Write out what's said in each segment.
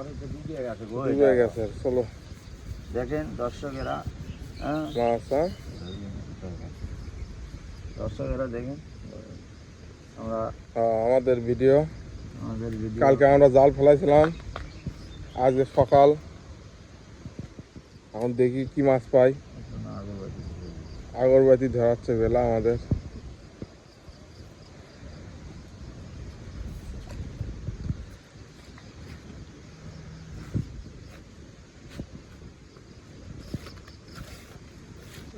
ডুবে গেছে চলো। দেখেন দর্শকেরা হ্যাঁ? হ্যাঁ? দর্শকেরা দেখেন আমরা হ্যাঁ, আমাদের ভিডিও। আমাদের ভিডিও। কালকে আমরা জাল ফেলাইছিলাম আজকে সকাল। এখন দেখি কি মাছ পাই। আগরবাতি ধরাচ্ছে বেলা আমাদের।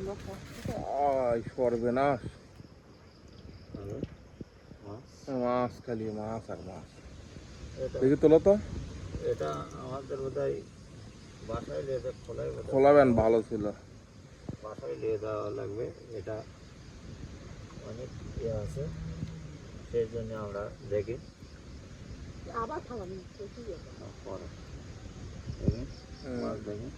আই সর্বনাশ। মাছ? খালি মাছ আর মাছ। এটা দেখি তোলো তো এটা আমাদের বোধহয় বাসায় নিয়ে খোলাই খোলাবেন ভালো ছিল। বাসায় নিয়ে দেওয়া লাগবে। এটা অনেক ইয়ে আছে সেই জন্য আমরা দেখি। আবার খাওয়ানো পরে। দেখি দেখি।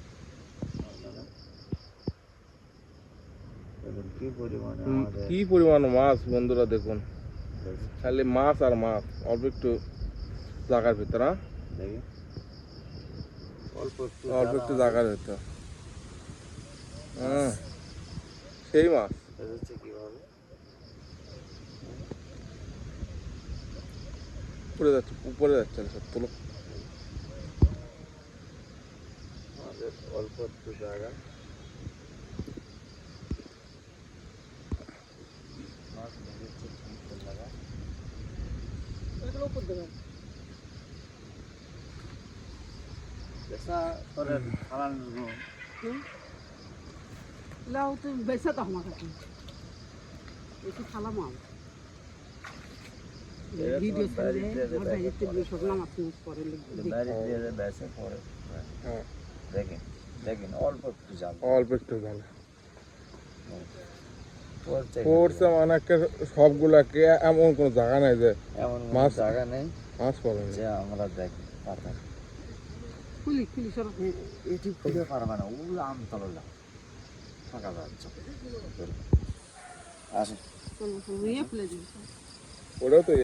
দেখুন কি পরিমাণে কি পরিমাণ মাছ বন্ধুরা দেখুন। দেখি। খালি মাছ আর মাছ অল্প একটু জায়গার ভিতর হ্যাঁ? অল্প একটু অল্প একটু জায়গার ভিতর। হ্যাঁ সেই মাছ। উপরে যাচ্ছে উপরে যাচ্ছে সব তুলো। অল্প একটু জায়গা উপর দেবেন পেশা করে ফালানোর গুণ লাউ তো বেসা তো আমার কাছে। একটু খালাম আমি ভিডিও তোমার ছেড়ে বাড়িতে যে আমার বাড়িতে পড়ে। সব নামাজ টামাজ পরে লিখবে বাইরে দিয়ে যে বেসে পড়ে হ্যাঁ। দেখেন দেখেন অল্প একটু জাল। অল্প একটু জায়গা পড়ছে একটা সবগুলাকে এমন কোনো জায়গা নেই যে এমন মাছ- জায়গা নেই মাছ পাবে যে আমরা দেখি পাতা। খুলি খুলি সর। এটি খুলে পারবে না ওগুলো আমতলা ফাঁকা যাচ্ছে আসে নিয়ে ফেলে দিবি ওটাও তো